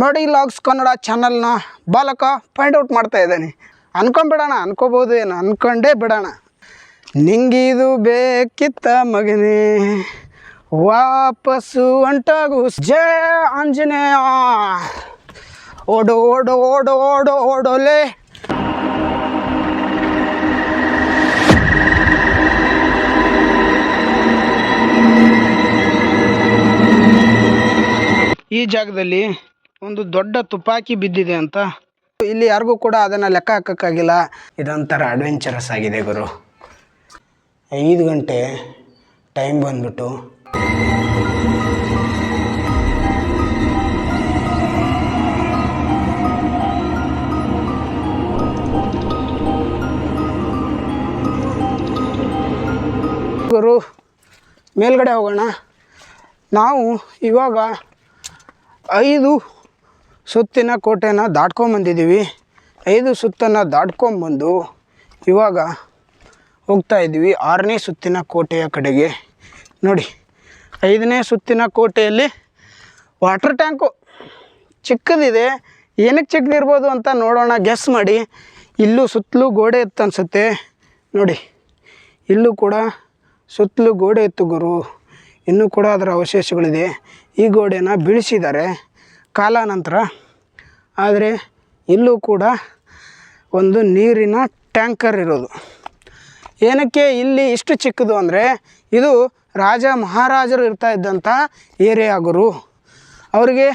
ನೋಡಿ ಲಾಗ್ಸ್ ಕನ್ನಡ ಚಾನಲ್ನ ಬಾಲಕ ಫೈಂಡ್ ಔಟ್ ಮಾಡ್ತಾ ಇದ್ದಾನೆ. ಅನ್ಕೊಂಬಿಡೋಣ ಅನ್ಕೋಬೋದು ಏನು, ಅನ್ಕೊಂಡೇ ಬಿಡೋಣ. ನಿಂಗಿದು ಬೇಕಿತ್ತ ಮಗನೇ, ವಾಪಸ್ಸು ಅಂಟಾಗು ಜಯ ಆಂಜನೇಯ. ಓಡೋ ಓಡೋ ಓಡೋ ಓಡೋ ಓಡೋಲೆ ಈ ಜಾಗದಲ್ಲಿ ಒಂದು ದೊಡ್ಡ ತುಪಾಕಿ ಬಿದ್ದಿದೆ ಅಂತ. ಇಲ್ಲಿ ಯಾರಿಗೂ ಕೂಡ ಅದನ್ನು ಲೆಕ್ಕ ಹಾಕೋಕ್ಕಾಗಿಲ್ಲ. ಇದೊಂಥರ ಅಡ್ವೆಂಚರಸ್ ಆಗಿದೆ ಗುರು. ಐದು ಗಂಟೆ ಟೈಮ್ ಬಂದ್ಬಿಟ್ಟು. ಗುರು ಮೇಲ್ಗಡೆ ಹೋಗೋಣ. ನಾವು ಇವಾಗ ಐದು ಸುತ್ತಿನ ಕೋಟೆನ ದಾಟ್ಕೊಂಬಂದಿದ್ದೀವಿ ಐದು ಸುತ್ತನ್ನು ದಾಟ್ಕೊಂಬಂದು ಇವಾಗ ಹೋಗ್ತಾ ಇದ್ದೀವಿ. ಆರನೇ ಸುತ್ತಿನ ಕೋಟೆಯ ಕಡೆಗೆ. ನೋಡಿ, ಐದನೇ ಸುತ್ತಿನ ಕೋಟೆಯಲ್ಲಿ ವಾಟರ್ ಟ್ಯಾಂಕು ಚಿಕ್ಕದಿದೆ. ಏನಕ್ಕೆ ಚಿಕ್ಕದಿರ್ಬೋದು ಅಂತ ನೋಡೋಣ ಗೆಸ್ ಮಾಡಿ. ಇಲ್ಲೂ ಸುತ್ತಲೂ ಗೋಡೆ ಇತ್ತು ಅನಿಸುತ್ತೆ. ನೋಡಿ, ಇಲ್ಲೂ ಕೂಡ ಸುತ್ತಲೂ ಗೋಡೆ ಇತ್ತು ಗುರು. ಇನ್ನೂ ಕೂಡ ಅದರ ಅವಶೇಷಗಳಿದೆ. ಈ ಗೋಡೆನ ಬೀಳಿಸಿದ್ದಾರೆ. ಕಾಲಾನಂತರ. ಆದರೆ ಇಲ್ಲೂ ಕೂಡ ಒಂದು ನೀರಿನ ಟ್ಯಾಂಕರ್ ಇರೋದು. ಏನಕ್ಕೆ ಇಲ್ಲಿ ಇಷ್ಟು ಚಿಕ್ಕದು ಅಂದರೆ ಇದು ರಾಜ ಮಹಾರಾಜರು ಇರ್ತಾ ಇದ್ದಂಥ ಏರಿಯಾ ಗುರು. ಅವರಿಗೆ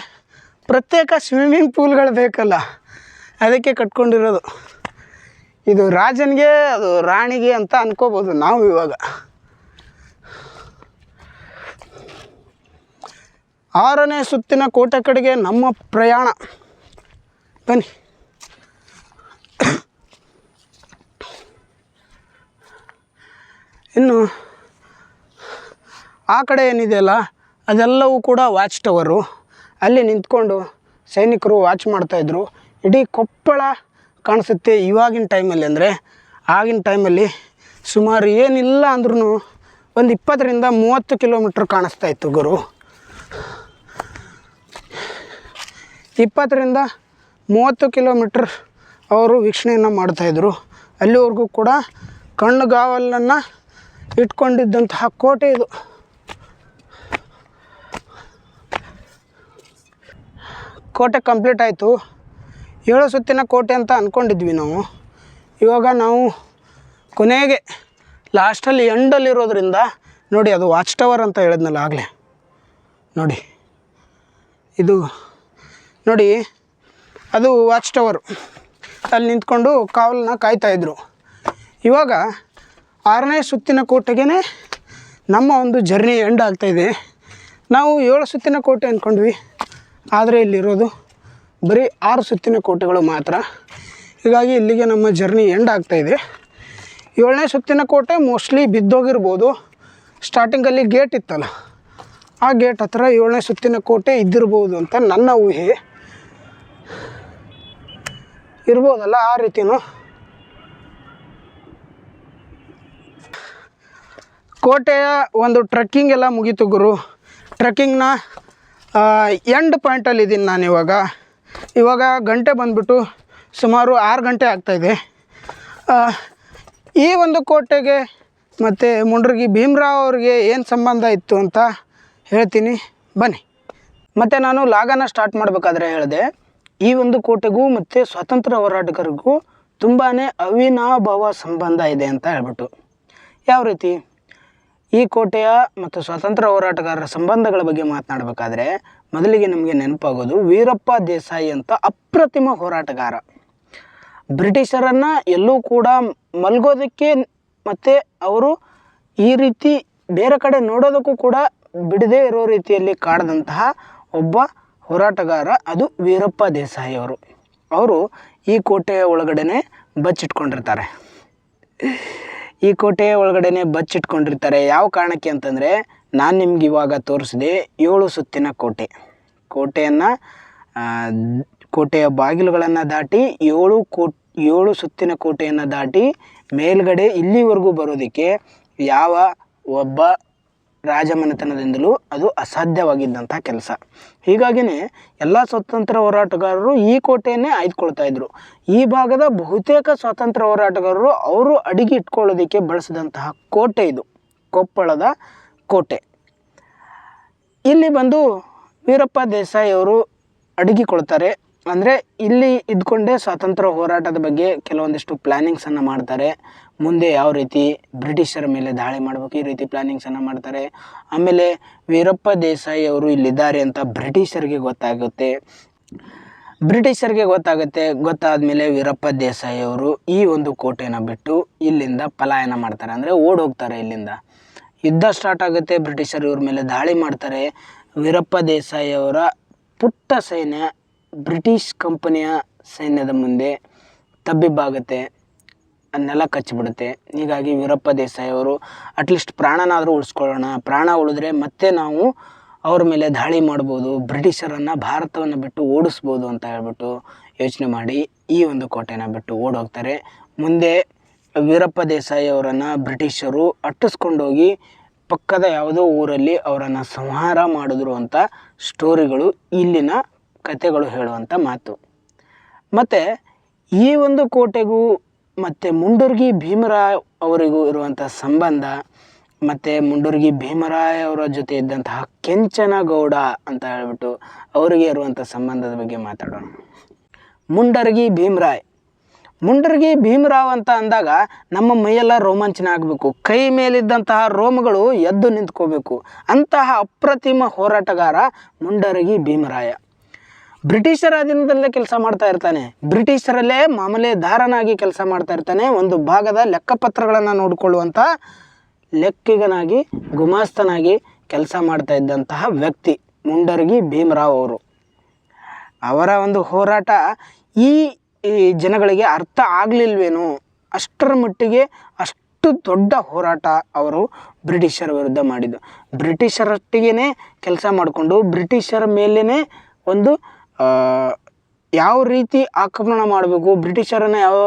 ಪ್ರತ್ಯೇಕ ಸ್ವಿಮ್ಮಿಂಗ್ ಪೂಲ್ಗಳು ಬೇಕಲ್ಲ. ಅದಕ್ಕೆ ಕಟ್ಕೊಂಡಿರೋದು. ಇದು ರಾಜನಿಗೆ ಅದು ರಾಣಿಗೆ ಅಂತ ಅಂದ್ಕೋಬೋದು ನಾವು ಇವಾಗ. ಆರನೇ ಸುತ್ತಿನ ಕೋಟೆ ಕಡೆಗೆ ನಮ್ಮ ಪ್ರಯಾಣ. ಬನ್ನಿ. ಇನ್ನು ಆ ಕಡೆ ಏನಿದೆಯಲ್ಲ ಅದೆಲ್ಲವೂ ಕೂಡ ವಾಚ್ ಟವರು ಅಲ್ಲಿ ನಿಂತ್ಕೊಂಡು ಸೈನಿಕರು ವಾಚ್ ಮಾಡ್ತಾಯಿದ್ರು ಇಡೀ ಕೊಪ್ಪಳ ಕಾಣಿಸುತ್ತೆ ಇವಾಗಿನ ಟೈಮಲ್ಲಿ ಅಂದರೆ. ಆಗಿನ ಟೈಮಲ್ಲಿ ಸುಮಾರು ಏನಿಲ್ಲ ಅಂದ್ರೂ ಒಂದು ಇಪ್ಪತ್ತರಿಂದ ಮೂವತ್ತು ಕಿಲೋಮೀಟ್ರ್ ಕಾಣಿಸ್ತಾ ಇತ್ತು ಗುರು. ಇಪ್ಪತ್ತರಿಂದ ಮೂವತ್ತು ಕಿಲೋಮೀಟ್ರ್ ಅವರು ವೀಕ್ಷಣೆಯನ್ನು ಮಾಡ್ತಾಯಿದ್ರು ಅಲ್ಲಿವರೆಗೂ ಕೂಡ ಕಣ್ಣುಗಾವಲನ್ನು ಇಟ್ಕೊಂಡಿದ್ದಂತಹ ಕೋಟೆ ಇದು. ಕೋಟೆ ಕಂಪ್ಲೀಟ್ ಆಯಿತು. ಏಳು ಸುತ್ತಿನ ಕೋಟೆ ಅಂತ ಅಂದ್ಕೊಂಡಿದ್ವಿ ನಾವು. ಇವಾಗ ನಾವು ಕೊನೆಗೆ ಲಾಸ್ಟಲ್ಲಿ ಎಂಡಲ್ಲಿರೋದ್ರಿಂದ ನೋಡಿ ಅದು ವಾಚ್ ಟವರ್ ಅಂತ ಹೇಳಿದ್ನಲ್ಲ ಆಗಲೇ. ನೋಡಿ. ಇದು ನೋಡಿ, ಅದು ವಾಚ್ ಟವರ್ ಅಲ್ಲಿ ನಿಂತ್ಕೊಂಡು ಕಾವಲನ್ನ ಕಾಯ್ತಾಯಿದ್ರು ಇವಾಗ ಆರನೇ ಸುತ್ತಿನ ಕೋಟೆಗೆ ನಮ್ಮ ಒಂದು ಜರ್ನಿ ಎಂಡ್ ಆಗ್ತಾಯಿದೆ ನಾವು ಏಳು ಸುತ್ತಿನ ಕೋಟೆ ಅಂದ್ಕೊಂಡ್ವಿ ಆದರೆ ಇಲ್ಲಿರೋದು ಬರೀ ಆರು ಸುತ್ತಿನ ಕೋಟೆಗಳು ಮಾತ್ರ. ಹೀಗಾಗಿ ಇಲ್ಲಿಗೆ ನಮ್ಮ ಜರ್ನಿ ಎಂಡ್ ಆಗ್ತಾಯಿದೆ ಏಳನೇ ಸುತ್ತಿನ ಕೋಟೆ ಮೋಸ್ಟ್ಲಿ ಬಿದ್ದೋಗಿರ್ಬೋದು. ಸ್ಟಾರ್ಟಿಂಗಲ್ಲಿ ಗೇಟ್ ಇತ್ತಲ್ಲ, ಆ ಗೇಟ್ ಹತ್ರ ಏಳನೇ ಸುತ್ತಿನ ಕೋಟೆ ಇದ್ದಿರ್ಬೋದು ಅಂತ ನನ್ನ ಊಹೆ. ಇರ್ಬೋದಲ್ಲ ಆ ರೀತಿನೂ? ಕೋಟೆಯ ಒಂದು ಟ್ರಕ್ಕಿಂಗ್ ಎಲ್ಲ ಮುಗೀತು ಗುರು. ಟ್ರಕ್ಕಿಂಗ್ನ ಎಂಡ್ ಪಾಯಿಂಟಲ್ಲಿ ಇದ್ದೀನಿ ನಾನು ಇವಾಗ. ಇವಾಗ ಗಂಟೆ ಬಂದ್ಬಿಟ್ಟು ಸುಮಾರು ಆರು ಗಂಟೆ ಆಗ್ತಾಯಿದೆ ಈ ಒಂದು ಕೋಟೆಗೆ ಮತ್ತು ಮುಂಡ್ರಗಿ ಭೀಮರಾವ್ ಅವ್ರಿಗೆ ಏನು ಸಂಬಂಧ ಇತ್ತು ಅಂತ ಹೇಳ್ತೀನಿ. ಬನ್ನಿ. ಮತ್ತು ನಾನು ಲಾಗನ ಸ್ಟಾರ್ಟ್ ಮಾಡಬೇಕಾದ್ರೆ ಹೇಳಿದೆ. ಈ ಒಂದು ಕೋಟೆಗೂ ಮತ್ತು ಸ್ವಾತಂತ್ರ್ಯ ಹೋರಾಟಗಾರರಿಗೂ ತುಂಬಾ ಅವಿನಾಭಾವ ಸಂಬಂಧ ಇದೆ ಅಂತ ಹೇಳ್ಬಿಟ್ಟು. ಯಾವ ರೀತಿ? ಈ ಕೋಟೆಯ ಮತ್ತು ಸ್ವಾತಂತ್ರ್ಯ ಹೋರಾಟಗಾರರ ಸಂಬಂಧಗಳ ಬಗ್ಗೆ ಮಾತನಾಡಬೇಕಾದ್ರೆ ಮೊದಲಿಗೆ ನಮಗೆ ನೆನಪಾಗೋದು ವೀರಪ್ಪ ದೇಸಾಯಿ ಅಂತ ಅಪ್ರತಿಮ ಹೋರಾಟಗಾರ. ಬ್ರಿಟಿಷರನ್ನು ಎಲ್ಲೂ ಕೂಡ ಮಲ್ಗೋದಕ್ಕೆ ಮತ್ತು ಅವರು ಈ ರೀತಿ ಬೇರೆ ಕಡೆ ನೋಡೋದಕ್ಕೂ ಕೂಡ ಬಿಡದೇ ಇರೋ ರೀತಿಯಲ್ಲಿ ಕಾಡದಂತಹ ಒಬ್ಬ ಹೋರಾಟಗಾರ ಅದು ವೀರಪ್ಪ ದೇಸಾಯಿ ಅವರು. ಅವರು ಈ ಕೋಟೆಯ ಒಳಗಡೆ ಬಚ್ಚಿಟ್ಕೊಂಡಿರ್ತಾರೆ. ಈ ಕೋಟೆಯ ಒಳಗಡೆನೆ ಬಚ್ಚಿಟ್ಕೊಂಡಿರ್ತಾರೆ. ಯಾವ ಕಾರಣಕ್ಕೆ ಅಂತಂದರೆ, ನಾನು ನಿಮ್ಗೆ ಇವಾಗ ತೋರಿಸಿದೆ ಏಳು ಸುತ್ತಿನ ಕೋಟೆ. ಕೋಟೆಯನ್ನು ಕೋಟೆಯ ಬಾಗಿಲುಗಳನ್ನು ದಾಟಿ ಏಳು ಕೋಟ್, ಏಳು ಸುತ್ತಿನ ಕೋಟೆಯನ್ನು ದಾಟಿ ಮೇಲ್ಗಡೆ ಇಲ್ಲಿವರೆಗೂ ಬರೋದಕ್ಕೆ ಯಾವ ಒಬ್ಬ ರಾಜಮನೆತನದಿಂದಲೂ ಅದು ಅಸಾಧ್ಯವಾಗಿದ್ದಂಥ ಕೆಲಸ. ಹೀಗಾಗಿಯೇ ಎಲ್ಲ ಸ್ವತಂತ್ರ ಹೋರಾಟಗಾರರು ಈ ಕೋಟೆಯನ್ನೇ ಆಯ್ದುಕೊಳ್ತಾ ಇದ್ರು. ಈ ಭಾಗದ ಬಹುತೇಕ ಸ್ವಾತಂತ್ರ್ಯ ಹೋರಾಟಗಾರರು ಅವರು ಅಡಿಗೆ ಇಟ್ಕೊಳ್ಳೋದಕ್ಕೆ ಬಳಸಿದಂತಹ ಕೋಟೆ ಇದು, ಕೊಪ್ಪಳದ ಕೋಟೆ. ಇಲ್ಲಿ ಬಂದು ವೀರಪ್ಪ ದೇಸಾಯಿ ಅವರು ಅಡಗಿಕೊಳ್ತಾರೆ. ಅಂದರೆ ಇಲ್ಲಿ ಇದ್ಕೊಂಡೇ ಸ್ವಾತಂತ್ರ್ಯ ಹೋರಾಟದ ಬಗ್ಗೆ ಕೆಲವೊಂದಿಷ್ಟು ಪ್ಲ್ಯಾನಿಂಗ್ಸನ್ನು ಮಾಡ್ತಾರೆ. ಮುಂದೆ ಯಾವ ರೀತಿ ಬ್ರಿಟಿಷರ ಮೇಲೆ ದಾಳಿ ಮಾಡಬೇಕು, ಈ ರೀತಿ ಪ್ಲ್ಯಾನಿಂಗ್ಸನ್ನು ಮಾಡ್ತಾರೆ. ಆಮೇಲೆ ವೀರಪ್ಪ ದೇಸಾಯಿ ಅವರು ಇಲ್ಲಿದ್ದಾರೆ ಅಂತ ಬ್ರಿಟಿಷರಿಗೆ ಗೊತ್ತಾಗುತ್ತೆ. ಬ್ರಿಟಿಷರಿಗೆ ಗೊತ್ತಾಗುತ್ತೆ. ಗೊತ್ತಾದಮೇಲೆ ವೀರಪ್ಪ ದೇಸಾಯಿ ಅವರು ಈ ಒಂದು ಕೋಟೆನ ಬಿಟ್ಟು ಇಲ್ಲಿಂದ ಪಲಾಯನ ಮಾಡ್ತಾರೆ. ಅಂದರೆ ಓಡೋಗ್ತಾರೆ ಇಲ್ಲಿಂದ. ಯುದ್ಧ ಸ್ಟಾರ್ಟ್ ಆಗುತ್ತೆ, ಬ್ರಿಟಿಷರು ಇವ್ರ ಮೇಲೆ ದಾಳಿ ಮಾಡ್ತಾರೆ. ವೀರಪ್ಪ ದೇಸಾಯಿ ಅವರ ಪುಟ್ಟ ಸೈನ್ಯ ಬ್ರಿಟಿಷ್ ಕಂಪನಿಯ ಸೈನ್ಯದ ಮುಂದೆ ತಬ್ಬಿಬ್ಬಾಗುತ್ತೆ. ನೆಲ ಕಚ್ಚಿಬಿಡುತ್ತೆ ಹೀಗಾಗಿ ವೀರಪ್ಪ ದೇಸಾಯಿ ಅವರು ಅಟ್ಲೀಸ್ಟ್ ಪ್ರಾಣನಾದರೂ ಉಳಿಸ್ಕೊಳ್ಳೋಣ. ಪ್ರಾಣ ಉಳಿದ್ರೆ ಮತ್ತೆ ನಾವು ಅವ್ರ ಮೇಲೆ ದಾಳಿ ಮಾಡ್ಬೋದು, ಬ್ರಿಟಿಷರನ್ನು ಭಾರತವನ್ನು ಬಿಟ್ಟು ಓಡಿಸ್ಬೋದು ಅಂತ ಹೇಳ್ಬಿಟ್ಟು ಯೋಚನೆ ಮಾಡಿ ಈ ಒಂದು ಕೋಟೆನ ಬಿಟ್ಟು ಓಡೋಗ್ತಾರೆ. ಮುಂದೆ ವೀರಪ್ಪ ದೇಸಾಯಿ ಅವರನ್ನು ಬ್ರಿಟಿಷರು ಅಟ್ಟಿಸ್ಕೊಂಡೋಗಿ ಪಕ್ಕದ ಯಾವುದೋ ಊರಲ್ಲಿ ಅವರನ್ನು ಸಂಹಾರ ಮಾಡಿದ್ರು ಅಂತ ಸ್ಟೋರಿಗಳು, ಇಲ್ಲಿನ ಕತೆಗಳು ಹೇಳುವಂಥ ಮಾತು. ಮತ್ತು ಈ ಒಂದು ಕೋಟೆಗೂ ಮತ್ತು ಮುಂಡರ್ಗಿ ಭೀಮರಾಯ್ ಅವರಿಗೂ ಇರುವಂಥ ಸಂಬಂಧ, ಮತ್ತು ಮುಂಡರ್ಗಿ ಭೀಮರಾಯ್ ಅವರ ಜೊತೆ ಇದ್ದಂತಹ ಕೆಂಚನಗೌಡ ಅಂತ ಹೇಳ್ಬಿಟ್ಟು ಅವರಿಗೆ ಇರುವಂಥ ಸಂಬಂಧದ ಬಗ್ಗೆ ಮಾತಾಡೋಣ. ಮುಂಡರ್ಗಿ ಭೀಮರಾಯ್. ಮುಂಡರ್ಗಿ ಭೀಮರಾವ್ ಅಂತ ಅಂದಾಗ ನಮ್ಮ ಮೈಯೆಲ್ಲ ರೋಮಾಂಚನ ಆಗಬೇಕು. ಕೈ ಮೇಲಿದ್ದಂತಹ ರೋಮಗಳು ಎದ್ದು ನಿಂತ್ಕೋಬೇಕು. ಅಂತಹ ಅಪ್ರತಿಮ ಹೋರಾಟಗಾರ ಮುಂಡರಗಿ ಭೀಮರಾಯ. ಬ್ರಿಟಿಷರ ಅಧೀನದಲ್ಲೇ ಕೆಲಸ ಮಾಡ್ತಾ ಇರ್ತಾನೆ. ಬ್ರಿಟಿಷರಲ್ಲೇ ಮಾಮಲೆದಾರನಾಗಿ ಕೆಲಸ ಮಾಡ್ತಾ ಇರ್ತಾನೆ. ಒಂದು ಭಾಗದ ಲೆಕ್ಕಪತ್ರಗಳನ್ನು ನೋಡಿಕೊಳ್ಳುವಂಥ ಲೆಕ್ಕಿಗನಾಗಿ, ಗುಮಾಸ್ತನಾಗಿ ಕೆಲಸ ಮಾಡ್ತಾ ಇದ್ದಂತಹ ವ್ಯಕ್ತಿ ಮುಂಡರಗಿ ಭೀಮರಾವ್ ಅವರು. ಅವರ ಒಂದು ಹೋರಾಟ ಈ ಜನಗಳಿಗೆ ಅರ್ಥ ಆಗಲಿಲ್ವೇನೋ, ಅಷ್ಟರ ಮಟ್ಟಿಗೆ ಅಷ್ಟು ದೊಡ್ಡ ಹೋರಾಟ ಅವರು ಬ್ರಿಟಿಷರ ವಿರುದ್ಧ ಮಾಡಿದ್ದು. ಬ್ರಿಟಿಷರೊಟ್ಟಿಗೆ ಕೆಲಸ ಮಾಡಿಕೊಂಡು, ಬ್ರಿಟಿಷರ ಮೇಲೇ ಒಂದು ಯಾವ ರೀತಿ ಆಕ್ರಮಣ ಮಾಡಬೇಕು? ಬ್ರಿಟಿಷರನ್ನು ಯಾವ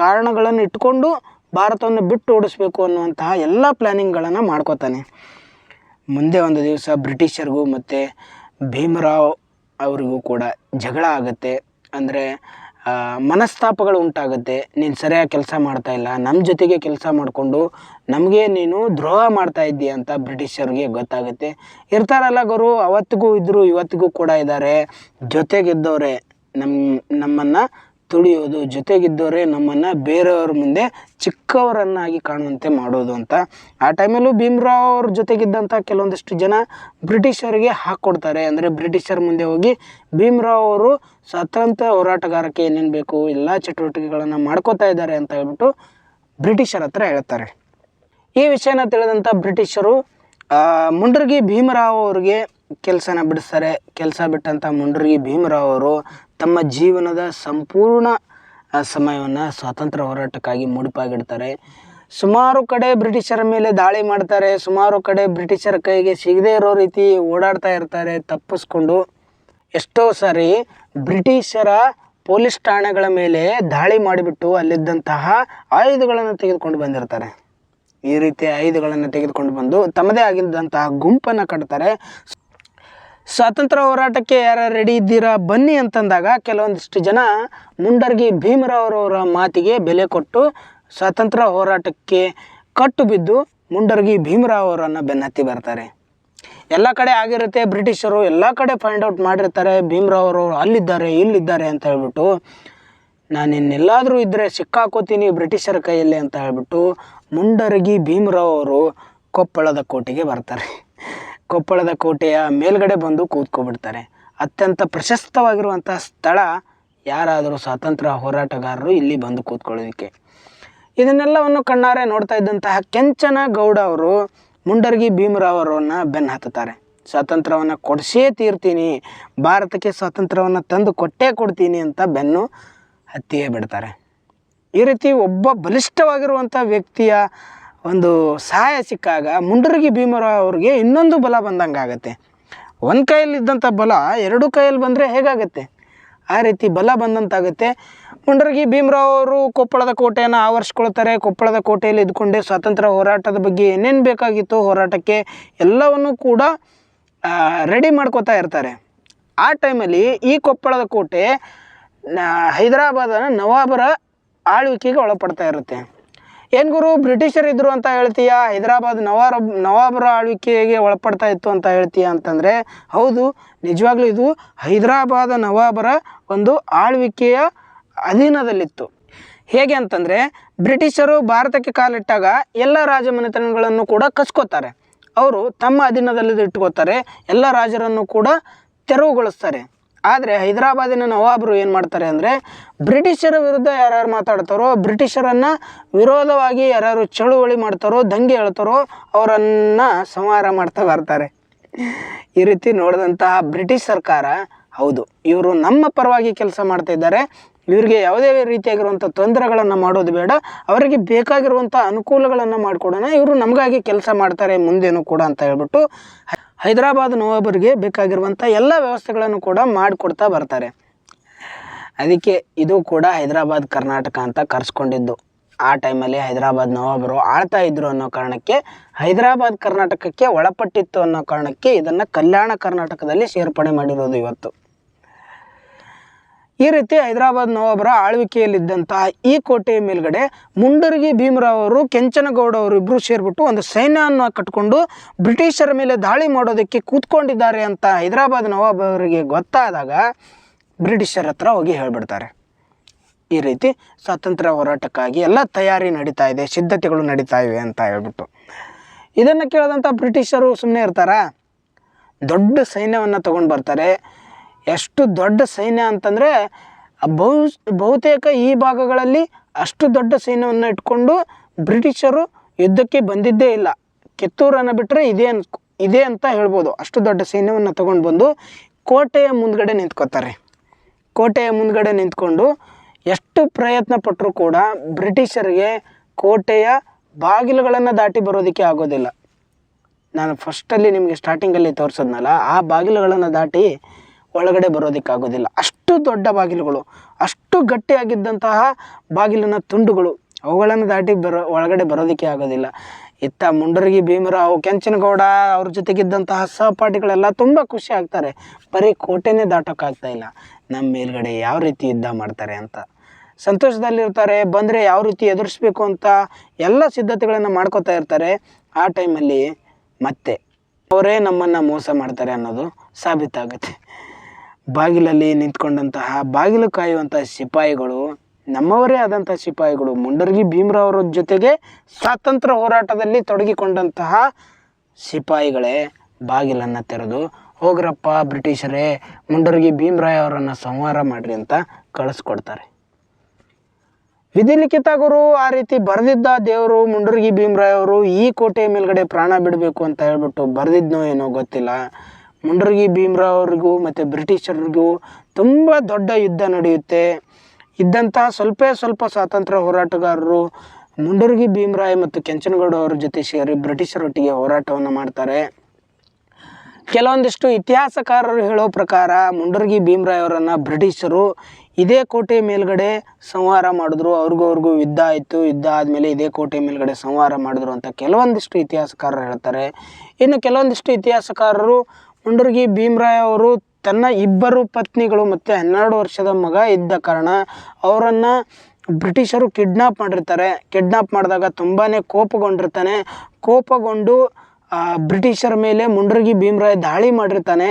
ಕಾರಣಗಳನ್ನು ಇಟ್ಕೊಂಡು ಭಾರತವನ್ನು ಬಿಟ್ಟು ಓಡಿಸ್ಬೇಕು ಅನ್ನುವಂತಹ ಎಲ್ಲ ಪ್ಲ್ಯಾನಿಂಗ್ಗಳನ್ನು ಮಾಡ್ಕೋತಾನೆ. ಮುಂದೆ ಒಂದು ದಿವಸ ಬ್ರಿಟಿಷರಿಗೂ ಮತ್ತು ಭೀಮರಾವ್ ಅವರಿಗೂ ಕೂಡ ಜಗಳ ಆಗುತ್ತೆ. ಅಂದರೆ ಮನಸ್ತಾಪಗಳು ಉಂಟಾಗುತ್ತೆ. ನೀನು ಸರಿಯಾಗಿ ಕೆಲಸ ಮಾಡ್ತಾ ಇಲ್ಲ. ನಮ್ಮ ಜೊತೆಗೆ ಕೆಲಸ ಮಾಡಿಕೊಂಡು ನಮಗೆ ನೀನು ದ್ರೋಹ ಮಾಡ್ತಾ ಇದ್ದೀಯ ಅಂತ ಬ್ರಿಟಿಷರಿಗೆ ಗೊತ್ತಾಗುತ್ತೆ. ಇರ್ತಾರಲ್ಲ ಗುರು, ಅವತ್ತಿಗೂ ಇದ್ದರು ಇವತ್ತಿಗೂ ಕೂಡ ಇದ್ದಾರೆ. ಜೊತೆಗಿದ್ದವರೇ ನಮ್ಮ ನಮ್ಮನ್ನು ತುಳಿಯೋದು ಜೊತೆಗಿದ್ದವರೇ ನಮ್ಮನ್ನು ಬೇರೆಯವ್ರ ಮುಂದೆ ಚಿಕ್ಕವರನ್ನಾಗಿ ಕಾಣುವಂತೆ ಮಾಡೋದು ಅಂತ. ಆ ಟೈಮಲ್ಲೂ ಭೀಮ್ರಾವ್ ಅವ್ರ ಜೊತೆಗಿದ್ದಂಥ ಕೆಲವೊಂದಿಷ್ಟು ಜನ ಬ್ರಿಟಿಷರಿಗೆ ಹಾಕ್ಕೊಡ್ತಾರೆ ಅಂದರೆ ಬ್ರಿಟಿಷರ ಮುಂದೆ ಹೋಗಿ ಭೀಮ್ರಾವ್ ಅವರು ಸ್ವತಂತ್ರ ಹೋರಾಟಗಾರಕ್ಕೆ ಏನೇನು ಬೇಕು, ಎಲ್ಲ ಚಟುವಟಿಕೆಗಳನ್ನು ಮಾಡ್ಕೋತಾ ಇದ್ದಾರೆ ಅಂತ ಹೇಳ್ಬಿಟ್ಟು ಬ್ರಿಟಿಷರ ಹತ್ರ ಹೇಳ್ತಾರೆ. ಈ ವಿಷಯನ ತಿಳಿದಂಥ ಬ್ರಿಟಿಷರು ಮುಂಡ್ರಗಿ ಭೀಮರಾವ್ ಅವರಿಗೆ ಕೆಲಸನ ಬಿಡಿಸ್ತಾರೆ. ಕೆಲಸ ಬಿಟ್ಟಂಥ ಮುಂಡ್ರಗಿ ಭೀಮರಾವ್ ಅವರು ತಮ್ಮ ಜೀವನದ ಸಂಪೂರ್ಣ ಸಮಯವನ್ನು ಸ್ವಾತಂತ್ರ್ಯ ಹೋರಾಟಕ್ಕಾಗಿ ಮುಡಿಪಾಗಿಡ್ತಾರೆ. ಸುಮಾರು ಕಡೆ ಬ್ರಿಟಿಷರ ಮೇಲೆ ದಾಳಿ ಮಾಡ್ತಾರೆ. ಸುಮಾರು ಕಡೆ ಬ್ರಿಟಿಷರ ಕೈಗೆ ಸಿಗದೇ ಇರೋ ರೀತಿ ಓಡಾಡ್ತಾ ಇರ್ತಾರೆ, ತಪ್ಪಿಸ್ಕೊಂಡು. ಎಷ್ಟೋ ಸಾರಿ ಬ್ರಿಟಿಷರ ಪೊಲೀಸ್ ಠಾಣೆಗಳ ಮೇಲೆ ದಾಳಿ ಮಾಡಿಬಿಟ್ಟು ಅಲ್ಲಿದ್ದಂತಹ ಆಯುಧಗಳನ್ನು ತೆಗೆದುಕೊಂಡು ಬಂದಿರ್ತಾರೆ. ಈ ರೀತಿಯ ಆಯುಧಗಳನ್ನು ತೆಗೆದುಕೊಂಡು ಬಂದು ತಮ್ಮದೇ ಆಗಿದ್ದಂತಹ ಗುಂಪನ್ನು ಕಟ್ತಾರೆ. ಸ್ವಾತಂತ್ರ್ಯ ಹೋರಾಟಕ್ಕೆ ಯಾರು ರೆಡಿ ಇದ್ದೀರಾ, ಬನ್ನಿ ಅಂತಂದಾಗ ಕೆಲವೊಂದಿಷ್ಟು ಜನ ಮುಂಡರ್ಗಿ ಭೀಮರಾವ್ರವರ ಮಾತಿಗೆ ಬೆಲೆ ಕೊಟ್ಟು ಸ್ವಾತಂತ್ರ್ಯ ಹೋರಾಟಕ್ಕೆ ಕಟ್ಟು ಬಿದ್ದು ಮುಂಡರ್ಗಿ ಭೀಮರಾವ್ ಅವರನ್ನು ಬೆನ್ನತ್ತಿ ಬರ್ತಾರೆ. ಎಲ್ಲ ಕಡೆ ಆಗಿರುತ್ತೆ, ಬ್ರಿಟಿಷರು ಎಲ್ಲ ಕಡೆ ಫೈಂಡ್ ಔಟ್ ಮಾಡಿರ್ತಾರೆ ಅವರು ಅಲ್ಲಿದ್ದಾರೆ, ಇಲ್ಲಿದ್ದಾರೆ ಅಂತ ಹೇಳ್ಬಿಟ್ಟು. ನಾನು ಇನ್ನೆಲ್ಲಾದರೂ ಇದ್ದರೆ ಸಿಕ್ಕಾಕೋತೀನಿ ಬ್ರಿಟಿಷರ ಕೈಯಲ್ಲಿ ಅಂತ ಹೇಳ್ಬಿಟ್ಟು ಮುಂಡರಗಿ ಭೀಮರಾವ್ ಅವರು ಕೊಪ್ಪಳದ ಕೋಟೆಗೆ ಬರ್ತಾರೆ. ಕೊಪ್ಪಳದ ಕೋಟೆಯ ಮೇಲ್ಗಡೆ ಬಂದು ಕೂತ್ಕೊಬಿಡ್ತಾರೆ ಅತ್ಯಂತ ಪ್ರಶಸ್ತವಾಗಿರುವಂಥ ಸ್ಥಳ ಯಾರಾದರೂ ಸ್ವಾತಂತ್ರ್ಯ ಹೋರಾಟಗಾರರು ಇಲ್ಲಿ ಬಂದು ಕೂತ್ಕೊಳ್ಳೋದಕ್ಕೆ. ಇದನ್ನೆಲ್ಲವನ್ನು ಕಣ್ಣಾರೆ ನೋಡ್ತಾ ಇದ್ದಂತಹ ಕೆಂಚನ ಗೌಡ ಅವರು ಮುಂಡರ್ಗಿ ಭೀಮರಾವ್ ಅವರನ್ನು ಬೆನ್ನು ಹತ್ತುತ್ತಾರೆ. ಸ್ವಾತಂತ್ರ್ಯವನ್ನು ಕೊಡಿಸೇ ತೀರ್ತೀನಿ, ಭಾರತಕ್ಕೆ ಸ್ವಾತಂತ್ರ್ಯವನ್ನು ತಂದು ಕೊಟ್ಟೇ ಕೊಡ್ತೀನಿ ಅಂತ ಬೆನ್ನು ಹತ್ತಿಯೇ ಬಿಡ್ತಾರೆ. ಈ ರೀತಿ ಒಬ್ಬ ಬಲಿಷ್ಠವಾಗಿರುವಂಥ ವ್ಯಕ್ತಿಯ ಒಂದು ಸಹಾಯ ಸಿಕ್ಕಾಗ ಮುಂಡರಗಿ ಭೀಮರಾವ್ ಅವ್ರಿಗೆ ಇನ್ನೊಂದು ಬಲ ಬಂದಂಗೆ ಆಗುತ್ತೆ. ಒಂದು ಕೈಯಲ್ಲಿದ್ದಂಥ ಬಲ ಎರಡು ಕೈಯಲ್ಲಿ ಬಂದರೆ ಹೇಗಾಗುತ್ತೆ? ಆ ರೀತಿ ಬಲ ಬಂದಂತಾಗುತ್ತೆ. ಮುಂಡರಗಿ ಭೀಮರಾವ್ ಅವರು ಕೊಪ್ಪಳದ ಕೋಟೆಯನ್ನು ಆವರಿಸ್ಕೊಳ್ತಾರೆ. ಕೊಪ್ಪಳದ ಕೋಟೆಯಲ್ಲಿ ಇದ್ಕೊಂಡೆ ಸ್ವಾತಂತ್ರ್ಯ ಹೋರಾಟದ ಬಗ್ಗೆ ಏನೇನು ಬೇಕಾಗಿತ್ತು ಹೋರಾಟಕ್ಕೆ ಎಲ್ಲವನ್ನು ಕೂಡ ರೆಡಿ ಮಾಡ್ಕೋತಾ ಇರ್ತಾರೆ. ಆ ಟೈಮಲ್ಲಿ ಈ ಕೊಪ್ಪಳದ ಕೋಟೆ ಹೈದರಾಬಾದನ ನವಾಬರ ಆಳ್ವಿಕೆಗೆ ಒಳಪಡ್ತಾ ಇರುತ್ತೆ. ಏನು ಗುರು, ಬ್ರಿಟಿಷರ್ ಇದ್ರು ಅಂತ ಹೇಳ್ತೀಯ? ಹೈದರಾಬಾದ್ ನವಾರ ನವಾಬರ ಆಳ್ವಿಕೆಗೆ ಒಳಪಡ್ತಾ ಇತ್ತು ಅಂತ ಹೇಳ್ತೀಯ ಅಂತಂದರೆ, ಹೌದು, ನಿಜವಾಗ್ಲೂ ಇದು ಹೈದರಾಬಾದ ನವಾಬರ ಒಂದು ಆಳ್ವಿಕೆಯ ಅಧೀನದಲ್ಲಿತ್ತು. ಹೇಗೆ ಅಂತಂದರೆ, ಬ್ರಿಟಿಷರು ಭಾರತಕ್ಕೆ ಕಾಲಿಟ್ಟಾಗ ಎಲ್ಲ ರಾಜಮನೆತನಗಳನ್ನು ಕೂಡ ಕಸ್ಕೋತಾರೆ. ಅವರು ತಮ್ಮ ಅಧೀನದಲ್ಲಿ ಇಟ್ಕೋತಾರೆ, ಎಲ್ಲ ರಾಜರನ್ನು ಕೂಡ ತೆರವುಗೊಳಿಸ್ತಾರೆ. ಆದರೆ ಹೈದರಾಬಾದಿನ ನವಾಬರು ಏನು ಮಾಡ್ತಾರೆ ಅಂದರೆ ಬ್ರಿಟಿಷರ ವಿರುದ್ಧ ಯಾರ್ಯಾರು ಮಾತಾಡ್ತಾರೋ, ಬ್ರಿಟಿಷರನ್ನು ವಿರೋಧವಾಗಿ ಯಾರ್ಯಾರು ಚಳುವಳಿ ಮಾಡ್ತಾರೋ, ದಂಗೆ ಹೇಳ್ತಾರೋ, ಅವರನ್ನು ಸಂಹಾರ ಮಾಡ್ತಾ ಬರ್ತಾರೆ. ಈ ರೀತಿ ನೋಡಿದಂತಹ ಬ್ರಿಟಿಷ್ ಸರ್ಕಾರ, ಹೌದು, ಇವರು ನಮ್ಮ ಪರವಾಗಿ ಕೆಲಸ ಮಾಡ್ತಾ ಇದ್ದಾರೆ. ಇವರಿಗೆ ಯಾವುದೇ ರೀತಿಯಾಗಿರುವಂಥ ತೊಂದರೆಗಳನ್ನು ಮಾಡೋದು ಬೇಡ. ಅವರಿಗೆ ಬೇಕಾಗಿರುವಂಥ ಅನುಕೂಲಗಳನ್ನು ಮಾಡಿಕೊಡೋಣ. ಇವರು ನಮಗಾಗಿ ಕೆಲಸ ಮಾಡ್ತಾರೆ ಮುಂದೇನು ಕೂಡ ಅಂತ ಹೇಳ್ಬಿಟ್ಟು ಹೈದರಾಬಾದ್ ನವಾಬರಿಗೆ ಬೇಕಾಗಿರುವಂಥ ಎಲ್ಲ ವ್ಯವಸ್ಥೆಗಳನ್ನು ಕೂಡ ಮಾಡಿಕೊಡ್ತಾ ಬರ್ತಾರೆ. ಅದಕ್ಕೆ ಇದು ಕೂಡ ಹೈದರಾಬಾದ್ ಕರ್ನಾಟಕ ಅಂತ ಕರೆಸ್ಕೊಂಡಿದ್ದು. ಆ ಟೈಮಲ್ಲಿ ಹೈದರಾಬಾದ್ ನವಾಬರು ಆಳ್ತಾ ಇದ್ರು ಅನ್ನೋ ಕಾರಣಕ್ಕೆ, ಹೈದರಾಬಾದ್ ಕರ್ನಾಟಕಕ್ಕೆ ಒಳಪಟ್ಟಿತ್ತು ಅನ್ನೋ ಕಾರಣಕ್ಕೆ ಇದನ್ನು ಕಲ್ಯಾಣ ಕರ್ನಾಟಕದಲ್ಲಿ ಸೇರ್ಪಡೆ ಮಾಡಿರೋದು ಇವತ್ತು. ಈ ರೀತಿ ಹೈದರಾಬಾದ್ ನವಾಬರ ಆಳ್ವಿಕೆಯಲ್ಲಿದ್ದಂಥ ಈ ಕೋಟೆಯ ಮೇಲ್ಗಡೆ ಮುಂಡರಗಿ ಭೀಮರಾವ್ ಅವರು, ಕೆಂಚನಗೌಡ ಅವರು ಇಬ್ಬರು ಸೇರಿಬಿಟ್ಟು ಒಂದು ಸೈನ್ಯವನ್ನು ಕಟ್ಕೊಂಡು ಬ್ರಿಟಿಷರ ಮೇಲೆ ದಾಳಿ ಮಾಡೋದಕ್ಕೆ ಕೂತ್ಕೊಂಡಿದ್ದಾರೆ ಅಂತ ಹೈದರಾಬಾದ್ ನವಾಬ್ ಅವರಿಗೆ ಗೊತ್ತಾದಾಗ ಬ್ರಿಟಿಷರ ಹತ್ರ ಹೋಗಿ ಹೇಳ್ಬಿಡ್ತಾರೆ. ಈ ರೀತಿ ಸ್ವಾತಂತ್ರ್ಯ ಹೋರಾಟಕ್ಕಾಗಿ ಎಲ್ಲ ತಯಾರಿ ನಡೀತಾ ಇದೆ, ಸಿದ್ಧತೆಗಳು ನಡೀತಾ ಇವೆ ಅಂತ ಹೇಳ್ಬಿಟ್ಟು. ಇದನ್ನು ಕೇಳಿದಂಥ ಬ್ರಿಟಿಷರು ಸುಮ್ಮನೆ ಇರ್ತಾರಾ? ದೊಡ್ಡ ಸೈನ್ಯವನ್ನು ತೊಗೊಂಡು ಬರ್ತಾರೆ. ಎಷ್ಟು ದೊಡ್ಡ ಸೈನ್ಯ ಅಂತಂದರೆ, ಬಹು, ಬಹುತೇಕ ಈ ಭಾಗಗಳಲ್ಲಿ ಅಷ್ಟು ದೊಡ್ಡ ಸೈನ್ಯವನ್ನು ಇಟ್ಕೊಂಡು ಬ್ರಿಟಿಷರು ಯುದ್ಧಕ್ಕೆ ಬಂದಿದ್ದೇ ಇಲ್ಲ. ಕಿತ್ತೂರನ್ನು ಬಿಟ್ಟರೆ ಇದೇ ಅನ್, ಇದೆ ಅಂತ ಹೇಳ್ಬೋದು. ಅಷ್ಟು ದೊಡ್ಡ ಸೈನ್ಯವನ್ನು ತಗೊಂಡು ಬಂದು ಕೋಟೆಯ ಮುಂದ್ಗಡೆ ನಿಂತ್ಕೋತಾರೆ. ಕೋಟೆಯ ಮುಂದ್ಗಡೆ ನಿಂತ್ಕೊಂಡು ಎಷ್ಟು ಪ್ರಯತ್ನ ಪಟ್ಟರೂ ಕೂಡ ಬ್ರಿಟಿಷರಿಗೆ ಕೋಟೆಯ ಬಾಗಿಲುಗಳನ್ನು ದಾಟಿ ಬರೋದಕ್ಕೆ ಆಗೋದಿಲ್ಲ. ನಾನು ಫಸ್ಟಲ್ಲಿ ನಿಮಗೆ ಸ್ಟಾರ್ಟಿಂಗಲ್ಲಿ ತೋರಿಸಿದ್ನಲ್ಲ, ಆ ಬಾಗಿಲುಗಳನ್ನು ದಾಟಿ ಒಳಗಡೆ ಬರೋದಕ್ಕಾಗೋದಿಲ್ಲ. ಅಷ್ಟು ದೊಡ್ಡ ಬಾಗಿಲುಗಳು, ಅಷ್ಟು ಗಟ್ಟಿಯಾಗಿದ್ದಂತಹ ಬಾಗಿಲಿನ ತುಂಡುಗಳು, ಅವುಗಳನ್ನು ದಾಟಿ ಬರೋ, ಒಳಗಡೆ ಬರೋದಕ್ಕೆ ಆಗೋದಿಲ್ಲ. ಇತ್ತ ಮುಂಡರಗಿ ಭೀಮರಾವ್ ಕೆಂಚನಗೌಡ ಅವ್ರ ಜೊತೆಗಿದ್ದಂತಹ ಸಹಪಾಠಿಗಳೆಲ್ಲ ತುಂಬ ಖುಷಿ ಆಗ್ತಾರೆ. ಬರೀ ಕೋಟೆನೇ ದಾಟೋಕ್ಕಾಗ್ತಾ ಇಲ್ಲ. ನಮ್ಮ ಮೇಲ್ಗಡೆ ಯಾವ ರೀತಿ ಯುದ್ಧ ಮಾಡ್ತಾರೆ ಅಂತ. ಸಂತೋಷದಲ್ಲಿರ್ತಾರೆ, ಬಂದರೆ ಯಾವ ರೀತಿ ಎದುರಿಸ್ಬೇಕು ಅಂತ ಎಲ್ಲ ಸಿದ್ಧತೆಗಳನ್ನು ಮಾಡ್ಕೋತಾ ಇರ್ತಾರೆ. ಆ ಟೈಮಲ್ಲಿ ಮತ್ತೆ ಅವರೇ ನಮ್ಮನ್ನು ಮೋಸ ಮಾಡ್ತಾರೆ ಅನ್ನೋದು ಸಾಬೀತಾಗುತ್ತೆ. ಬಾಗಿಲಲ್ಲಿ ನಿಂತ್ಕೊಂಡಂತಹ ಬಾಗಿಲು ಕಾಯುವಂಥ ಸಿಪಾಯಿಗಳು, ನಮ್ಮವರೇ ಆದಂಥ ಸಿಪಾಯಿಗಳು, ಮುಂಡರ್ಗಿ ಅವರ ಜೊತೆಗೆ ಸ್ವಾತಂತ್ರ್ಯ ಹೋರಾಟದಲ್ಲಿ ತೊಡಗಿಕೊಂಡಂತಹ ಸಿಪಾಯಿಗಳೇ, ಬಾಗಿಲನ್ನು ತೆರೆದು, ಹೋಗ್ರಪ್ಪ ಬ್ರಿಟಿಷರೇ, ಮುಂಡರ್ಗಿ ಭೀಮರಾಯ್ ಅವರನ್ನು ಸಂಹಾರ ಮಾಡ್ರಿ ಅಂತ ಕಳಿಸ್ಕೊಡ್ತಾರೆ. ವಿಧಿಲಿಖಿತ ಗುರು, ಆ ರೀತಿ ಬರೆದಿದ್ದ ದೇವರು ಮುಂಡರ್ಗಿ ಭೀಮರಾಯ್ ಅವರು ಈ ಕೋಟೆಯ ಮೇಲ್ಗಡೆ ಪ್ರಾಣ ಬಿಡಬೇಕು ಅಂತ ಹೇಳ್ಬಿಟ್ಟು ಬರೆದಿದ್ನೋ ಏನೋ ಗೊತ್ತಿಲ್ಲ. ಮುಂಡರ್ಗಿ ಭೀಮರಾವ್ ಅವ್ರಿಗೂ ಮತ್ತು ಬ್ರಿಟಿಷರಿಗೂ ತುಂಬ ದೊಡ್ಡ ಯುದ್ಧ ನಡೆಯುತ್ತೆ. ಇದ್ದಂತಹ ಸ್ವಲ್ಪ ಸ್ವಲ್ಪ ಸ್ವಾತಂತ್ರ್ಯ ಹೋರಾಟಗಾರರು ಮುಂಡರ್ಗಿ ಭೀಮರಾಯ್ ಮತ್ತು ಕೆಂಚನಗೌಡ ಅವರ ಜೊತೆ ಸೇರಿ ಬ್ರಿಟಿಷರೊಟ್ಟಿಗೆ ಹೋರಾಟವನ್ನು ಮಾಡ್ತಾರೆ. ಕೆಲವೊಂದಿಷ್ಟು ಇತಿಹಾಸಕಾರರು ಹೇಳೋ ಪ್ರಕಾರ ಮುಂಡರ್ಗಿ ಭೀಮರಾಯ್ ಅವರನ್ನು ಬ್ರಿಟಿಷರು ಇದೇ ಕೋಟೆ ಮೇಲ್ಗಡೆ ಸಂಹಾರ ಮಾಡಿದ್ರು. ಅವ್ರಿಗೂ ಅವ್ರಿಗೂ ಯುದ್ಧ ಆಯಿತು. ಯುದ್ಧ ಆದಮೇಲೆ ಇದೇ ಕೋಟೆ ಮೇಲ್ಗಡೆ ಸಂಹಾರ ಮಾಡಿದ್ರು ಅಂತ ಕೆಲವೊಂದಿಷ್ಟು ಇತಿಹಾಸಕಾರರು ಹೇಳ್ತಾರೆ. ಇನ್ನು ಕೆಲವೊಂದಿಷ್ಟು ಇತಿಹಾಸಕಾರರು ಮುಂಡರ್ಗಿ ಭೀಮರಾಯ್ ಅವರು ತನ್ನ ಇಬ್ಬರು ಪತ್ನಿಗಳು ಮತ್ತು ಹನ್ನೆರಡು ವರ್ಷದ ಮಗ ಇದ್ದ ಕಾರಣ ಅವರನ್ನು ಬ್ರಿಟಿಷರು ಕಿಡ್ನಾಪ್ ಮಾಡಿರ್ತಾರೆ. ಕಿಡ್ನಾಪ್ ಮಾಡಿದಾಗ ತುಂಬಾ ಕೋಪಗೊಂಡಿರ್ತಾನೆ. ಕೋಪಗೊಂಡು ಬ್ರಿಟಿಷರ ಮೇಲೆ ಮುಂಡ್ರಗಿ ಭೀಮರಾಯ್ ದಾಳಿ ಮಾಡಿರ್ತಾನೆ.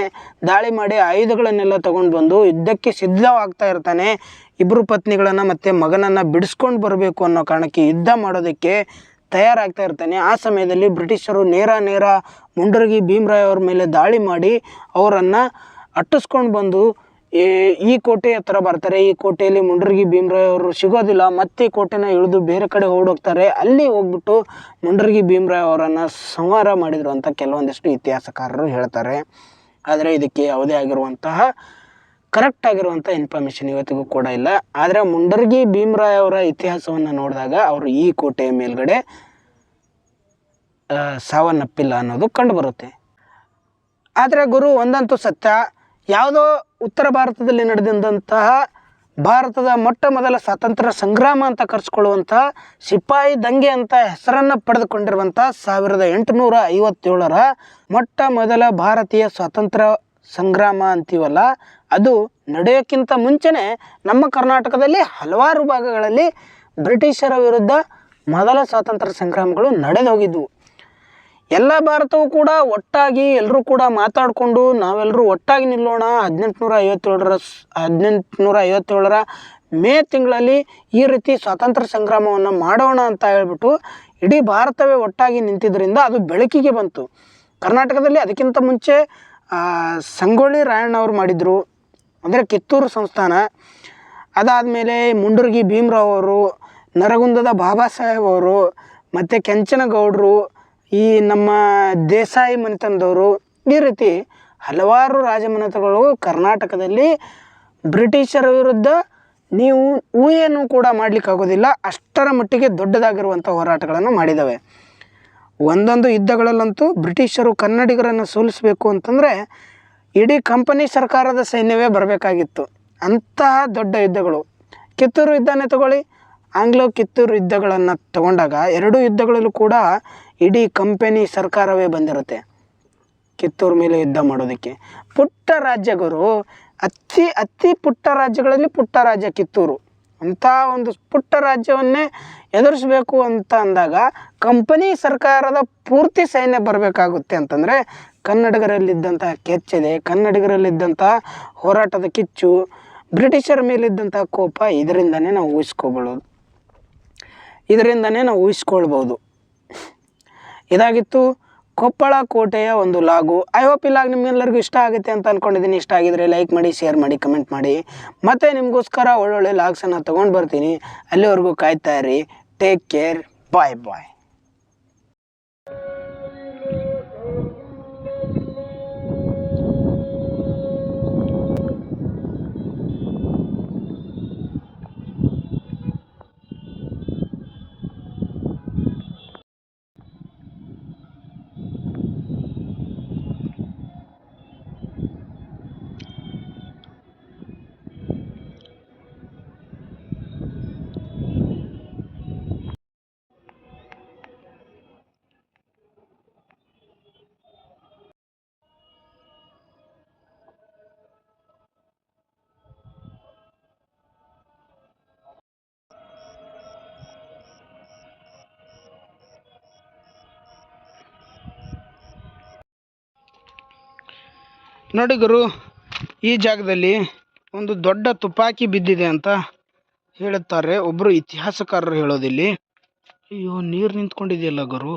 ದಾಳಿ ಮಾಡಿ ಆಯುಧಗಳನ್ನೆಲ್ಲ ತಗೊಂಡು ಬಂದು ಯುದ್ಧಕ್ಕೆ ಸಿದ್ಧವಾಗ್ತಾ ಇರ್ತಾನೆ. ಇಬ್ಬರು ಪತ್ನಿಗಳನ್ನು ಮತ್ತು ಮಗನನ್ನು ಬಿಡಿಸ್ಕೊಂಡು ಬರಬೇಕು ಅನ್ನೋ ಕಾರಣಕ್ಕೆ ಯುದ್ಧ ಮಾಡೋದಕ್ಕೆ ತಯಾರಾಗ್ತಾ ಇರ್ತಾನೆ. ಆ ಸಮಯದಲ್ಲಿ ಬ್ರಿಟಿಷರು ನೇರ ನೇರ ಮುಂಡರಗಿ ಭೀಮರಾಯ್ ಅವ್ರ ಮೇಲೆ ದಾಳಿ ಮಾಡಿ ಅವರನ್ನು ಅಟ್ಟಿಸ್ಕೊಂಡು ಬಂದು ಈ ಕೋಟೆ ಹತ್ರ ಬರ್ತಾರೆ. ಈ ಕೋಟೆಯಲ್ಲಿ ಮುಂಡರಗಿ ಭೀಮರಾಯ್ ಅವರು ಸಿಗೋದಿಲ್ಲ. ಮತ್ತೆ ಕೋಟೆನ ಇಳಿದು ಬೇರೆ ಕಡೆ ಓಡೋಗ್ತಾರೆ. ಅಲ್ಲಿ ಹೋಗ್ಬಿಟ್ಟು ಮುಂಡರಗಿ ಭೀಮರಾಯ್ ಅವರನ್ನು ಸಂಹಾರ ಮಾಡಿದರು ಅಂತ ಕೆಲವೊಂದಿಷ್ಟು ಇತಿಹಾಸಕಾರರು ಹೇಳ್ತಾರೆ. ಆದರೆ ಇದಕ್ಕೆ ಯಾವುದೇ ಆಗಿರುವಂತಹ ಕರೆಕ್ಟ್ ಆಗಿರುವಂಥ ಇನ್ಫಾರ್ಮೇಷನ್ ಇವತ್ತಿಗೂ ಕೂಡ ಇಲ್ಲ. ಆದರೆ ಮುಂಡರ್ಗಿ ಭೀಮರಾಯ್ ಅವರ ಇತಿಹಾಸವನ್ನು ನೋಡಿದಾಗ ಅವರು ಈ ಕೋಟೆಯ ಮೇಲ್ಗಡೆ ಸಾವನ್ನಪ್ಪಿಲ್ಲ ಅನ್ನೋದು ಕಂಡುಬರುತ್ತೆ. ಆದರೆ ಗುರು, ಒಂದಂತೂ ಸತ್ಯ. ಯಾವುದೋ ಉತ್ತರ ಭಾರತದಲ್ಲಿ ನಡೆದಂತಹ ಭಾರತದ ಮೊಟ್ಟ ಮೊದಲ ಸ್ವಾತಂತ್ರ್ಯ ಸಂಗ್ರಾಮ ಅಂತ ಕರೆಸ್ಕೊಳ್ಳುವಂತಹ ಸಿಪಾಯಿ ದಂಗೆ ಅಂತ ಹೆಸರನ್ನು ಪಡೆದುಕೊಂಡಿರುವಂಥ ಸಾವಿರದ ಎಂಟುನೂರ ಐವತ್ತೇಳರ ಮೊಟ್ಟ ಮೊದಲ ಭಾರತೀಯ ಸ್ವಾತಂತ್ರ್ಯ ಸಂಗ್ರಾಮ ಅಂತೀವಲ್ಲ ಅದು ನಡೆಯೋಕ್ಕಿಂತ ಮುಂಚೆನೇ ನಮ್ಮ ಕರ್ನಾಟಕದಲ್ಲಿ ಹಲವಾರು ಭಾಗಗಳಲ್ಲಿ ಬ್ರಿಟಿಷರ ವಿರುದ್ಧ ಮೊದಲ ಸ್ವಾತಂತ್ರ್ಯ ಸಂಗ್ರಾಮಗಳು ನಡೆದು ಹೋಗಿದ್ವು. ಎಲ್ಲ ಭಾರತವು ಕೂಡ ಒಟ್ಟಾಗಿ ಎಲ್ಲರೂ ಕೂಡ ಮಾತಾಡಿಕೊಂಡು ನಾವೆಲ್ಲರೂ ಒಟ್ಟಾಗಿ ನಿಲ್ಲೋಣ. ಹದಿನೆಂಟುನೂರ ಐವತ್ತೇಳರ ಹದಿನೆಂಟುನೂರ ಐವತ್ತೇಳರ ಮೇ ತಿಂಗಳಲ್ಲಿ ಈ ರೀತಿ ಸ್ವಾತಂತ್ರ್ಯ ಸಂಗ್ರಾಮವನ್ನು ಮಾಡೋಣ ಅಂತ ಹೇಳ್ಬಿಟ್ಟು ಇಡೀ ಭಾರತವೇ ಒಟ್ಟಾಗಿ ನಿಂತಿದ್ದರಿಂದ ಅದು ಬೆಳಕಿಗೆ ಬಂತು. ಕರ್ನಾಟಕದಲ್ಲಿ ಅದಕ್ಕಿಂತ ಮುಂಚೆ ಸಂಗೊಳ್ಳಿ ರಾಯಣ್ಣವ್ರು ಮಾಡಿದರು. ಅಂದರೆ ಕಿತ್ತೂರು ಸಂಸ್ಥಾನ. ಅದಾದಮೇಲೆ ಮುಂಡೂರ್ಗಿ ಭೀಮರಾವ್ ಅವರು ನರಗುಂದದ ಬಾಬಾ ಸಾಹೇಬ್ ಅವರು ಮತ್ತು ಕೆಂಚನಗೌಡರು, ಈ ನಮ್ಮ ದೇಸಾಯಿ ಮನೆತನದವರು, ಈ ರೀತಿ ಹಲವಾರು ರಾಜಮನೆತಗಳು ಕರ್ನಾಟಕದಲ್ಲಿ ಬ್ರಿಟಿಷರ ವಿರುದ್ಧ ನೀವು ಊಹೆಯನ್ನು ಕೂಡ ಮಾಡಲಿಕ್ಕಾಗೋದಿಲ್ಲ, ಅಷ್ಟರ ಮಟ್ಟಿಗೆ ದೊಡ್ಡದಾಗಿರುವಂಥ ಹೋರಾಟಗಳನ್ನು ಮಾಡಿದ್ದಾವೆ ಒಂದೊಂದು ಯುದ್ಧಗಳಲ್ಲಂತೂ ಬ್ರಿಟಿಷರು ಕನ್ನಡಿಗರನ್ನು ಸೋಲಿಸಬೇಕು ಅಂತಂದರೆ ಇಡೀ ಕಂಪನಿ ಸರ್ಕಾರದ ಸೈನ್ಯವೇ ಬರಬೇಕಾಗಿತ್ತು. ಅಂತಹ ದೊಡ್ಡ ಯುದ್ಧಗಳು. ಕಿತ್ತೂರು ಯುದ್ಧನೇ ತಗೊಳ್ಳಿ. ಆಂಗ್ಲೋ ಕಿತ್ತೂರು ಯುದ್ಧಗಳನ್ನು ತಗೊಂಡಾಗ ಎರಡೂ ಯುದ್ಧಗಳಲ್ಲೂ ಕೂಡ ಇಡೀ ಕಂಪನಿ ಸರ್ಕಾರವೇ ಬಂದಿರುತ್ತೆ. ಕಿತ್ತೂರು ಮೇಲೆ ಯುದ್ಧ ಮಾಡೋದಕ್ಕೆ. ಪುಟ್ಟ ರಾಜ್ಯಗಳು, ಅತಿ ಅತಿ ಪುಟ್ಟ ರಾಜ್ಯಗಳಲ್ಲಿ ಪುಟ್ಟ ರಾಜ್ಯ ಕಿತ್ತೂರು. ಅಂಥ ಒಂದು ಪುಟ್ಟ ರಾಜ್ಯವನ್ನೇ ಎದುರಿಸಬೇಕು ಅಂತ ಅಂದಾಗ ಕಂಪನಿ ಸರ್ಕಾರದ ಪೂರ್ತಿ ಸೈನ್ಯ ಬರಬೇಕಾಗುತ್ತೆ ಅಂತಂದರೆ ಕನ್ನಡಿಗರಲ್ಲಿದ್ದಂಥ ಕೆಚ್ಚೆದೆ, ಕನ್ನಡಿಗರಲ್ಲಿದ್ದಂಥ ಹೋರಾಟದ ಕಿಚ್ಚು, ಬ್ರಿಟಿಷರ ಮೇಲಿದ್ದಂಥ ಕೋಪ ಇದರಿಂದನೇ ನಾವು ಊಹಿಸ್ಕೊಬಳೋದು ಇದರಿಂದನೇ ನಾವು ಊಹಿಸ್ಕೊಳ್ಬೋದು. ಇದಾಗಿತ್ತು ಕೊಪ್ಪಳ ಕೋಟೆಯ ಒಂದು ಲಾಗು. ಐ ಹೋಪ್ ಈ ಲಾಗ್ ನಿಮ್ಗೆಲ್ಲರಿಗೂ ಇಷ್ಟ ಆಗುತ್ತೆ ಅಂತ ಅಂದ್ಕೊಂಡಿದ್ದೀನಿ ಇಷ್ಟ ಆಗಿದ್ರೆ ಲೈಕ್ ಮಾಡಿ ಶೇರ್ ಮಾಡಿ ಕಮೆಂಟ್ ಮಾಡಿ. ಮತ್ತು ನಿಮಗೋಸ್ಕರ ಒಳ್ಳೊಳ್ಳೆ ಲಾಗ್ಸನ್ನು ತೊಗೊಂಡು ಬರ್ತೀನಿ. ಅಲ್ಲಿವರೆಗೂ ಕಾಯ್ತಾ ಇರಿ. ಟೇಕ್ ಕೇರ್ ಬಾಯ್ ಬಾಯ್ ನೋಡಿ ಗುರು, ಈ ಜಾಗದಲ್ಲಿ ಒಂದು ದೊಡ್ಡ ತುಪಾಕಿ ಬಿದ್ದಿದೆ ಅಂತ ಹೇಳುತ್ತಾರೆ. ಒಬ್ಬರು ಇತಿಹಾಸಕಾರರು ಹೇಳೋದಿಲ್ಲಿ. ಅಯ್ಯೋ, ನೀರು ನಿಂತ್ಕೊಂಡಿದೆಯಲ್ಲ ಗುರು?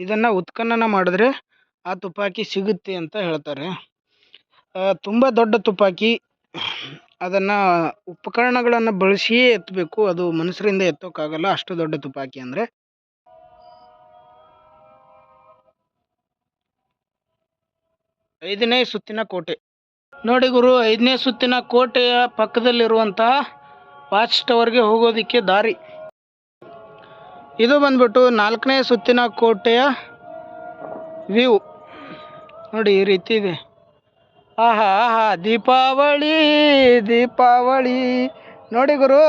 ಇದನ್ನು ಉತ್ಖನನ ಮಾಡಿದ್ರೆ ಆ ತುಪಾಕಿ ಸಿಗುತ್ತೆ ಅಂತ ಹೇಳ್ತಾರೆ. ತುಂಬ ದೊಡ್ಡ ತುಪಾಕಿ. ಅದನ್ನು ಉಪಕರಣಗಳನ್ನು ಬಳಸಿಯೇ ಎತ್ತಬೇಕು ಅದು ಮನುಷ್ಯರಿಂದ ಎತ್ತೋಕ್ಕಾಗಲ್ಲ. ಅಷ್ಟು ದೊಡ್ಡ ತುಪಾಕಿ ಅಂದರೆ. ಐದನೇ ಸುತ್ತಿನ ಕೋಟೆ. ನೋಡಿ ಗುರು, ಐದನೇ ಸುತ್ತಿನ ಕೋಟೆಯ ಪಕ್ಕದಲ್ಲಿರುವಂತಹ ವಾಚ್ ಟವರ್ಗೆ ಹೋಗೋದಕ್ಕೆ ದಾರಿ. ಇದು ಬಂದ್ಬಿಟ್ಟು ನಾಲ್ಕನೇ ಸುತ್ತಿನ ಕೋಟೆಯ ವ್ಯೂ. ನೋಡಿ, ಈ ರೀತಿ ಇದೆ. ಆಹಾ ಆಹಾ, ದೀಪಾವಳಿ ದೀಪಾವಳಿ. ನೋಡಿ ಗುರು,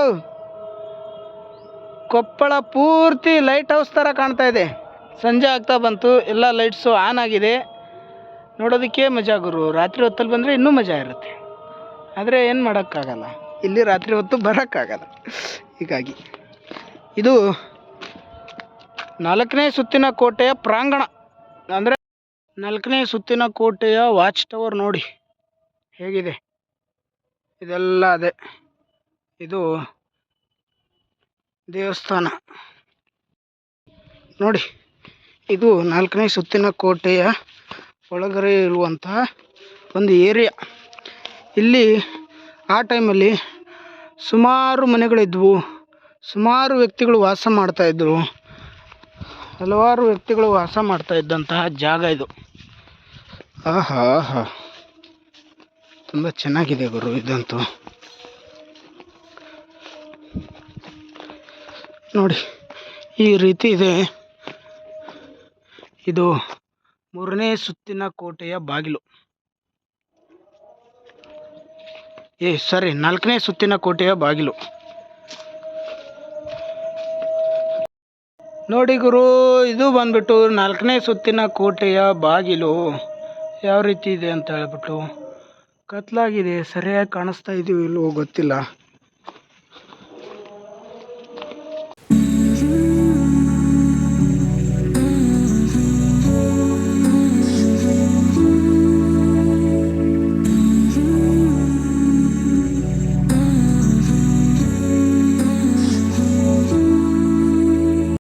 ಕೊಪ್ಪಳ ಪೂರ್ತಿ ಲೈಟ್ ಹೌಸ್ ಥರ ಕಾಣ್ತಾ ಇದೆ. ಸಂಜೆ ಆಗ್ತಾ ಬಂತು, ಎಲ್ಲ ಲೈಟ್ಸು ಆನ್ ಆಗಿದೆ. ನೋಡೋದಕ್ಕೆ ಮಜಾ ಗುರು. ರಾತ್ರಿ ಹೊತ್ತಲ್ಲಿ ಬಂದರೆ ಇನ್ನೂ ಮಜಾ ಇರುತ್ತೆ. ಆದರೆ ಏನು ಮಾಡೋಕ್ಕಾಗಲ್ಲ. ಇಲ್ಲಿ ರಾತ್ರಿ ಹೊತ್ತು ಬರೋಕ್ಕಾಗಲ್ಲ. ಹೀಗಾಗಿ ಇದು ನಾಲ್ಕನೇ ಸುತ್ತಿನ ಕೋಟೆಯ ಪ್ರಾಂಗಣ. ಅಂದರೆ ನಾಲ್ಕನೇ ಸುತ್ತಿನ ಕೋಟೆಯ ವಾಚ್ ಟವರ್ ನೋಡಿ. ಹೇಗಿದೆ? ಇದೆಲ್ಲ ಅದೇ. ಇದು ದೇವಸ್ಥಾನ. ನೋಡಿ, ಇದು ನಾಲ್ಕನೇ ಸುತ್ತಿನ ಕೋಟೆಯ ಒಳಗಡೆ ಇರುವಂತಹ ಒಂದು ಏರಿಯಾ ಇಲ್ಲಿ ಆ ಟೈಮಲ್ಲಿ ಸುಮಾರು ಮನೆಗಳಿದ್ವು. ಸುಮಾರು ವ್ಯಕ್ತಿಗಳು ವಾಸ ಮಾಡ್ತಾಯಿದ್ರು ಹಲವಾರು ವ್ಯಕ್ತಿಗಳು ವಾಸ ಮಾಡ್ತಾ ಇದ್ದಂತಹ ಜಾಗ ಇದು. ಆಹಾ ಆಹಾ. ತುಂಬ ಚೆನ್ನಾಗಿದೆ ಗುರು ಇದಂತೂ. ನೋಡಿ, ಈ ರೀತಿ ಇದೆ. ಇದು ಮೂರನೇ ಸುತ್ತಿನ ಕೋಟೆಯ ಬಾಗಿಲು. ಏ ಸರಿ ನಾಲ್ಕನೇ ಸುತ್ತಿನ ಕೋಟೆಯ ಬಾಗಿಲು. ನೋಡಿ ಗುರು, ಇದು ಬಂದ್ಬಿಟ್ಟು ನಾಲ್ಕನೇ ಸುತ್ತಿನ ಕೋಟೆಯ ಬಾಗಿಲು. ಯಾವ ರೀತಿ ಇದೆ ಅಂತ ಹೇಳ್ಬಿಟ್ಟು. ಕತ್ಲಾಗಿದೆ, ಸರಿಯಾಗಿ ಕಾಣಿಸ್ತಾ ಇದೆಯೋ ಇಲ್ಲವೋ ಗೊತ್ತಿಲ್ಲ.